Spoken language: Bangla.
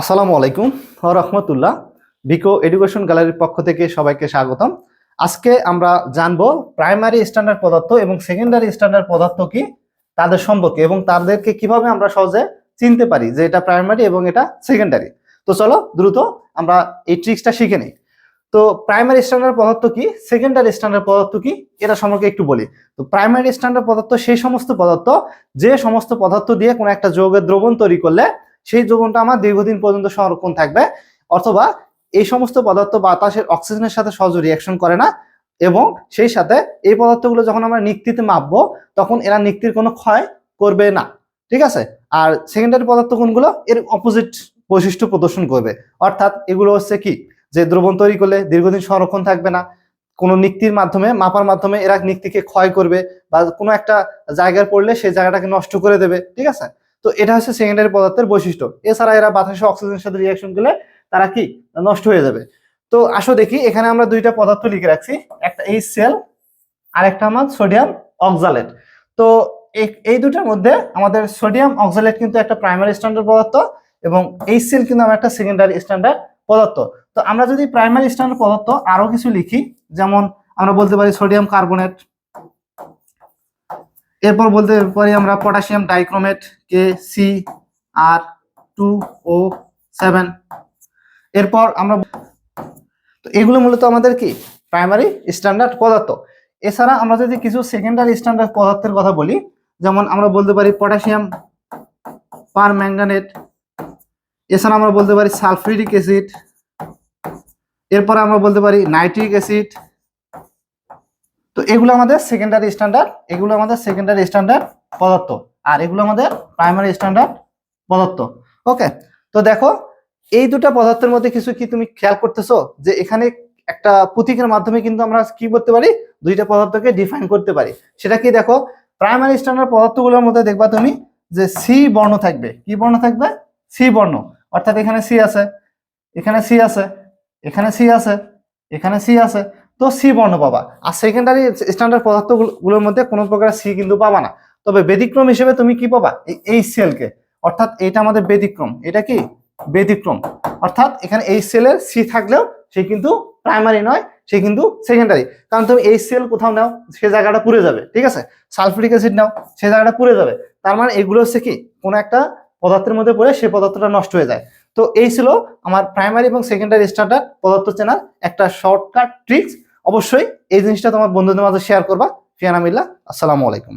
আসসালামু আলাইকুম রহমতুল্লাহ বিকো এডুকেশন গ্যালারির পক্ষ থেকে সবাইকে স্বাগতম। আজকে আমরা জানব প্রাইমারি স্ট্যান্ডার্ড পদার্থ এবং সেকেন্ডারি স্ট্যান্ডার্ড পদার্থ কি, তাদের সম্পর্কে এবং তাদেরকে কীভাবে আমরা সহজে চিনতে পারি যে এটা প্রাইমারি এবং এটা সেকেন্ডারি। তো চলো দ্রুত আমরা এই ট্রিক্সটা শিখে নিই। তো প্রাইমারি স্ট্যান্ডার্ড পদার্থ কি, সেকেন্ডারি স্ট্যান্ডার্ড পদার্থ কি, এটা সম্পর্কে একটু বলি। তো প্রাইমারি স্ট্যান্ডার্ড পদার্থ সেই সমস্ত পদার্থ, যে সমস্ত পদার্থ দিয়ে কোনো একটা যৌগের দ্রবণ তৈরি করলে সেই যৌবনটা আমার দীর্ঘদিন পর্যন্ত সংরক্ষণ থাকবে, অথবা এই সমস্ত পদার্থ বাতাসের অক্সিজেনের সাথে সহজে রিয়াকশন করে না, এবং সেই সাথে এই পদার্থগুলো যখন আমরা নিক্তিতে মাপবো, তখন এরা নিক্তির কোনো ক্ষয় করবে না, ঠিক আছে? আর সেকেন্ডারি পদার্থ কোনগুলো? এর অপোজিট বৈশিষ্ট্য প্রদর্শন করবে। অর্থাৎ এগুলো হচ্ছে কি? যে দ্রবণ তৈরি করলে দীর্ঘদিন সংরক্ষণ থাকবে না, কোনো নিক্তির মাধ্যমে, মাপার মাধ্যমে এরা নিক্তিকে ক্ষয় করবে, বা কোনো একটা জায়গায় পড়লে সেই জায়গাটাকে নষ্ট করে দেবে, ঠিক আছে? তো এটা হচ্ছে সেকেন্ডারি পদার্থের বৈশিষ্ট্য। এছাড়া এরা বাতাসে অক্সিজেনের সাথে রিয়াকশন করলে তারা কি? নষ্ট হয়ে যাবে। তো আসো দেখি, এখানে আমরা দুইটা পদার্থ লিখে রাখছি। একটা এই সেল আর একটা আমার সোডিয়াম অক্সালেট তো এই- দুটার মধ্যে আমাদের সোডিয়াম অক্সালেট কিন্তু একটা প্রাইমারি স্ট্যান্ডার্ড পদার্থ এবং এই সেল কিন্তু আমার একটা সেকেন্ডারি স্ট্যান্ডার্ড পদার্থ। তো আমরা যদি প্রাইমারি স্ট্যান্ডার্ড পদার্থ আরও কিছু লিখি, যেমন আমরা বলতে পারি সোডিয়াম কার্বনেট এরপর বলতে পারি আমরা পটাশিয়াম ডাইক্রোমেট কে C R two O seven এরপর আমরা তো এগুলো মূলত আমাদের কি? প্রাইমারি স্ট্যান্ডার্ড পদার্থ। এছাড়া আমরা যদি কিছু সেকেন্ডারি স্ট্যান্ডার্ড পদার্থের কথা বলি, যেমন আমরা বলতে পারি পটাশিয়াম পার ম্যাঙ্গানেট এছাড়া আমরা বলতে পারি সালফিউরিক অ্যাসিড এরপর আমরা বলতে পারি নাইট্রিক অ্যাসিড তো এগুলো আমাদের সেকেন্ডারি স্ট্যান্ডার্ড এগুলো আমাদের সেকেন্ডারি স্ট্যান্ডার্ড পদার্থ, আর এগুলো আমাদের প্রাইমারি স্ট্যান্ডার্ড পদার্থ। ওকে তো দেখো, এই দুটো পদার্থের মধ্যে কিছু কি তুমি খেয়াল করতেছো? যে এখানে একটা প্রতীকের মাধ্যমে কিন্তু আমরা কি করতে পারি? দুইটা পদার্থকে ডিফাইন করতে পারি। সেটা কি দেখো? প্রাইমারি স্ট্যান্ডার্ড পদার্থগুলোর মধ্যে দেখবা তুমি যে সি বর্ণ থাকবে। কি বর্ণ থাকবে? সি বর্ণ। অর্থাৎ এখানে সি আছে, এখানে সি আছে, এখানে সি আছে, এখানে সি আছে। তো সি বর্ণ পাবা। আর সেকেন্ডারি স্ট্যান্ডার্ড পদার্থগুলোর মধ্যে কোনো প্রকার সি কিন্তু পাবা না। তবে ব্যতিক্রম হিসেবে তুমি কি পাবা? এই- সেলকে অর্থাৎ এটা আমাদের ব্যতিক্রম। এটা কি? ব্যতিক্রম। অর্থাৎ এখানে এই সেলের সি থাকলেও সে কিন্তু প্রাইমারি নয়, সে কিন্তু সেকেন্ডারি কারণ তুমি এই সেল কোথাও নাও, সে জায়গাটা পুড়ে যাবে, ঠিক আছে? সালফিউরিক অ্যাসিড নাও, সে জায়গাটা পুড়ে যাবে। তার মানে এগুলো হচ্ছে কি? কোনো একটা পদার্থের মধ্যে পড়ে সেই পদার্থটা নষ্ট হয়ে যায়। তো এই ছিল আমার প্রাইমারি এবং সেকেন্ডারি স্ট্যান্ডার্ড পদার্থ চেনার একটা শর্টকাট ট্রিক্স অবশ্যই এই জিনিসটা তোমার বন্ধুদের মাঝে শেয়ার করবা। ফিয়ানামিল্লা আসসালামু আলাইকুম।